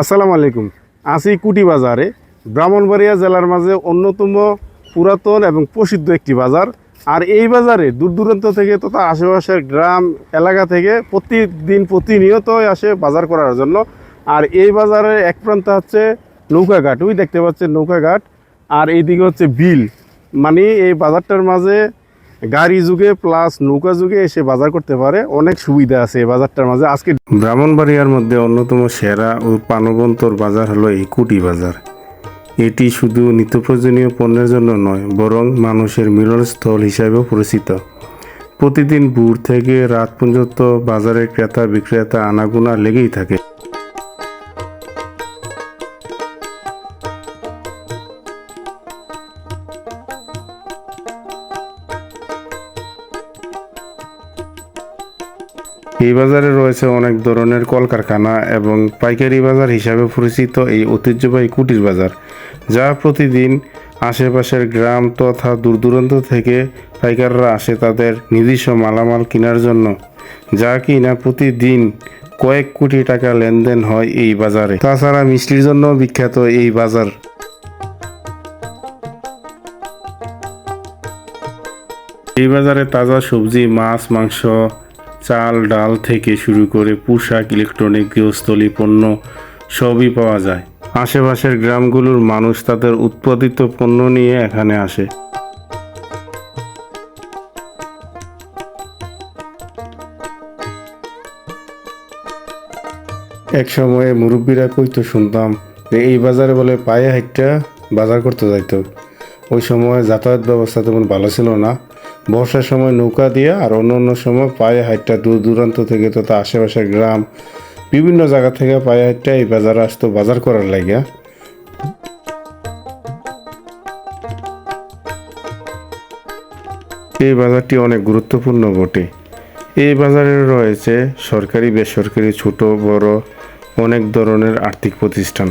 আসসালামু আলাইকুম। আছি কুটি বাজারে ব্রাহ্মণবাড়িয়া জেলার মাঝে অন্যতম পুরাতন এবং প্রসিদ্ধ একটি বাজার। আর এই বাজারে দূর দূরান্ত থেকে তথা আশেপাশের গ্রাম, এলাকা থেকে প্রতিদিন প্রতিনিয়ত আসে বাজার করার জন্য। আর এই বাজারের এক প্রান্ত হচ্ছে নৌকাঘাট। ওই দেখতে পাচ্ছেন নৌকাঘাট। আর এইদিকে হচ্ছে বিল। মানে এই বাজারটার মাঝে গাড়ি যুগে প্লাস নৌকা যুগে এসে বাজার করতে পারে, অনেক সুবিধা আছে এই বাজারটার মাঝে। আজকে ব্রাহ্মণবাড়িয়ার মধ্যে অন্যতম সেরা ও পানবন্তর বাজার হলো এই কুটি বাজার। এটি শুধু নিত্য প্রয়োজনীয় পণ্যের জন্য নয়, বরং মানুষের মিলনস্থল হিসাবেও পরিচিত। প্রতিদিন ভোর থেকে রাত পর্যন্ত বাজারে ক্রেতা বিক্রেতা আনাগোনা লেগেই থাকে। এই বাজারে রয়েছে অনেক ধরনের কলকারখানা এবং পাইকারি বাজার হিসাবে পরিচিত এই ঐতিহ্যবাহী কুটির বাজার, যা প্রতিদিন আশেপাশের গ্রাম তথা দূর দূরান্ত থেকে পাইকাররা আসে তাদের নিজস্ব মালামাল কেনার জন্য, যা কিনা প্রতিদিন কয়েক কোটি টাকা লেনদেন হয় এই বাজারে। তাছাড়া মিষ্টির জন্য বিখ্যাত এই বাজার। এই বাজারে তাজা সবজি, মাছ, মাংস চাল, ডাল থেকে শুরু করে পোশাক, ইলেকট্রনিক, গৃহস্থলী পণ্য সবই পাওয়া যায়। আশেপাশের গ্রামগুলোর মানুষ তাদের উৎপাদিত পণ্য নিয়ে এখানে আসে। এক সময়ে মুরব্বীরা কইতো শুনতাম যে, এই বাজারে বলে পায়ে হাইটটা বাজার করতে যাইতো। ওই সময় যাতায়াত ব্যবস্থা তেমন ভালো ছিল না। বর্ষার সময় নৌকা দিয়ে আর অন্য অন্য সময় পায়ে হাইটটা দূর দূরান্ত থেকে তথা আশেপাশের গ্রাম, বিভিন্ন জায়গা থেকে পায়ে হাইটটা এই বাজারে আসতো বাজার করার লাগিয়া। এই বাজারটি অনেক গুরুত্বপূর্ণ বটে। এই বাজারে রয়েছে সরকারি, বেসরকারি, ছোট, বড়, অনেক ধরনের আর্থিক প্রতিষ্ঠান।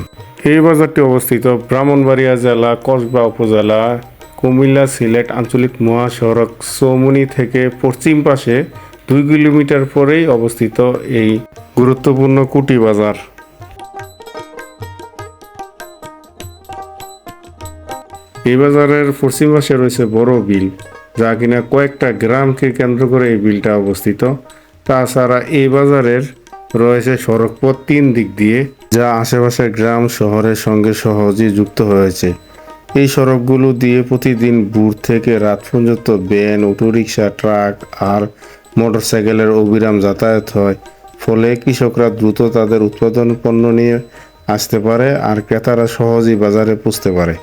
এই বাজারটি অবস্থিত ব্রাহ্মণবাড়িয়া জেলা, কসবা উপজেলা কুমিল্লা সিলেট আঞ্চলিক মহাসড়ক সৌমনি থেকে পশ্চিম পাশে দুই কিলোমিটার পরেই অবস্থিত এই গুরুত্বপূর্ণ কুটি বাজার। এই বাজারের পশ্চিম পাশে রয়েছে বড় বিল, যা কিনা কয়েকটা গ্রামকে কেন্দ্র করে এই বিলটা অবস্থিত। তাছাড়া এই বাজারের রয়েছে সড়কপথ তিন দিক দিয়ে, যা আশেপাশের গ্রাম, শহরের সঙ্গে সহজেই যুক্ত হয়েছে। এই সড়কগুলো দিয়ে প্রতিদিন ভোর থেকে রাত পর্যন্ত ভ্যান, অটোরিকশা, ট্রাক আর মোটরসাইকেলের অবিরাম যাতায়াত হয়। ফলে কৃষকরা দ্রুত তাদের উৎপাদন পণ্য নিয়ে আসতে পারে আর ক্রেতারা সহজেই বাজারে পুষতে পারে।